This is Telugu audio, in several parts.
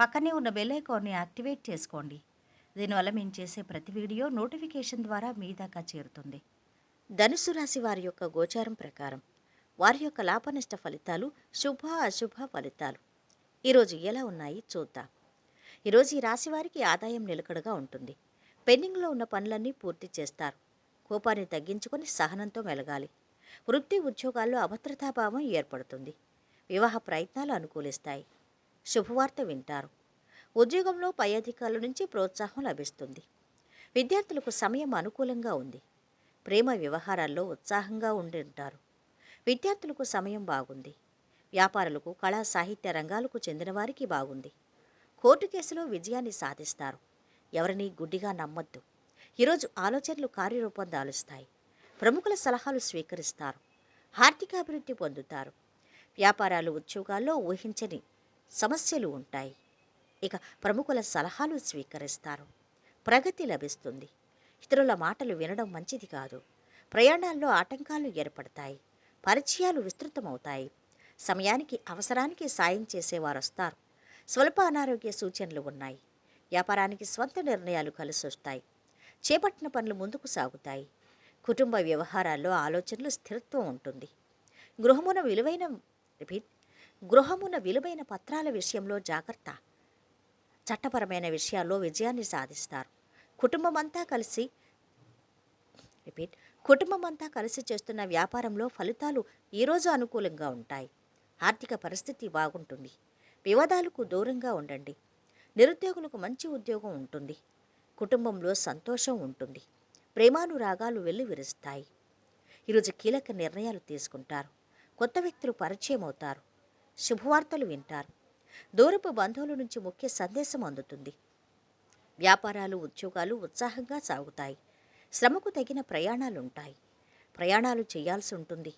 పక్కనే ఉన్న బెల్ ఐకాన్ని యాక్టివేట్ చేసుకోండి. దీనివల్ల మేము చేసే ప్రతి వీడియో నోటిఫికేషన్ ద్వారా మీ దాకా చేరుతుంది. ధనుసు రాశి వారి యొక్క గోచారం ప్రకారం వారి యొక్క లాభనష్ట ఫలితాలు శుభ అశుభ ఫలితాలు. ఈరోజు ఎలా ఉన్నాయి చూద్దాం. ఈరోజు ఈ రాశి వారికి ఆదాయం నిలకడగా ఉంటుంది. పెండింగ్లో ఉన్న పనులన్నీ పూర్తి చేస్తారు. కోపాన్ని తగ్గించుకొని సహనంతో మెలగాలి. వృత్తి ఉద్యోగాల్లో అభద్రతాభావం ఏర్పడుతుంది. వివాహ ప్రయత్నాలు అనుకూలిస్తాయి. శుభవార్త వింటారు. ఉద్యోగంలో పై అధికారుల నుంచి ప్రోత్సాహం లభిస్తుంది. విద్యార్థులకు సమయం అనుకూలంగా ఉంది. ప్రేమ వ్యవహారాల్లో ఉత్సాహంగా ఉండింటారు. విద్యార్థులకు సమయం బాగుంది. వ్యాపారులకు కళా సాహిత్య రంగాలకు చెందిన వారికి బాగుంది. కోర్టు కేసులో విజయాన్ని సాధిస్తారు. ఎవరిని గుడ్డిగా నమ్మొద్దు. ఈరోజు ఆలోచనలు కార్యరూపం దాలుస్తాయి. ప్రముఖుల సలహాలు స్వీకరిస్తారు. ఆర్థికాభివృద్ధి పొందుతారు. వ్యాపారాలు ఉద్యోగాల్లో ఊహించని సమస్యలు ఉంటాయి. ఇక ప్రముఖుల సలహాలు స్వీకరిస్తారు. ప్రగతి లభిస్తుంది. ఇతరుల మాటలు వినడం మంచిది కాదు. ప్రయాణాల్లో ఆటంకాలు ఏర్పడతాయి. పరిచయాలు విస్తృతమవుతాయి. సమయానికి అవసరానికి సాయం చేసేవారు వస్తారు స్వల్ప అనారోగ్య సూచనలు ఉన్నాయి. వ్యాపారానికి స్వంత నిర్ణయాలు కలిసి వస్తాయి చేపట్టిన పనులు ముందుకు సాగుతాయి. కుటుంబ వ్యవహారాల్లో ఆలోచనలు స్థిరత్వం ఉంటుంది. గృహమున విలువైన రిపీట్ గృహమున విలువైన పత్రాల విషయంలో జాగ్రత్త. చట్టపరమైన విషయాల్లో విజయాన్ని సాధిస్తారు. కుటుంబం అంతా కలిసి రిపీట్ కుటుంబం అంతా కలిసి చేస్తున్న వ్యాపారంలో ఫలితాలు ఈరోజు అనుకూలంగా ఉంటాయి. ఆర్థిక పరిస్థితి బాగుంటుంది. వివాదాలకు దూరంగా ఉండండి. నిరుద్యోగులకు మంచి ఉద్యోగం ఉంటుంది. కుటుంబంలో సంతోషం ఉంటుంది. ప్రేమానురాగాలు వెళ్ళి విరుస్తాయి ఈరోజు కీలక నిర్ణయాలు తీసుకుంటారు. కొత్త వ్యక్తులు పరిచయం అవుతారు శుభవార్తలు వింటారు. దూరపు బంధువుల నుంచి ముఖ్య సందేశం అందుతుంది. వ్యాపారాలు ఉద్యోగాలు ఉత్సాహంగా సాగుతాయి. శ్రమకు తగిన ప్రయాణాలుంటాయి. ప్రయాణాలు చేయాల్సి ఉంటుంది.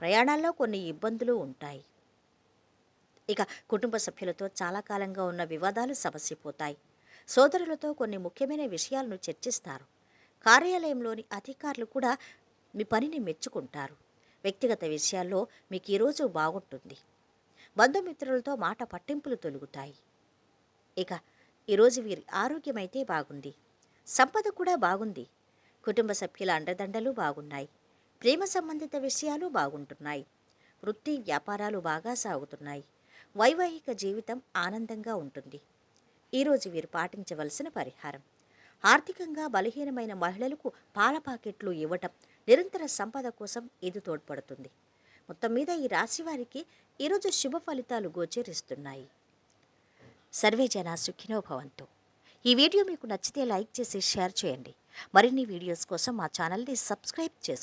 ప్రయాణాల్లో కొన్ని ఇబ్బందులు ఉంటాయి. ఇక కుటుంబ సభ్యులతో చాలా కాలంగా ఉన్న వివాదాలు సమసిపోతాయి. సోదరులతో కొన్ని ముఖ్యమైన విషయాలను చర్చిస్తారు. కార్యాలయంలోని అధికారులు కూడా మీ పనిని మెచ్చుకుంటారు. వ్యక్తిగత విషయాల్లో మీకు ఈరోజు బాగుంటుంది. బంధుమిత్రులతో మాట పట్టింపులు తొలుగుతాయి. ఇక ఈరోజు వీరి ఆరోగ్యం అయితే బాగుంది. సంపద కూడా బాగుంది. కుటుంబ సభ్యుల అండదండలు బాగున్నాయి. ప్రేమ సంబంధిత విషయాలు బాగుంటున్నాయి. వృత్తి వ్యాపారాలు బాగా సాగుతున్నాయి. వైవాహిక జీవితం ఆనందంగా ఉంటుంది. ఈరోజు వీరు పాటించవలసిన పరిహారం. ఆర్థికంగా బలహీనమైన మహిళలకు పాల పాకెట్లు ఇవ్వటం నిరంతర సంపద కోసం ఇది తోడ్పడుతుంది. మొత్తం మీద ఈ రాశి వారికి ఈరోజు శుభ ఫలితాలు గోచరిస్తున్నాయి. సర్వే జన సుఖినో భవంతు. ఈ వీడియో మీకు నచ్చితే లైక్ చేసి షేర్ చేయండి. మరిన్ని వీడియోస్ కోసం మా ఛానల్ని సబ్స్క్రైబ్ చేసుకోండి.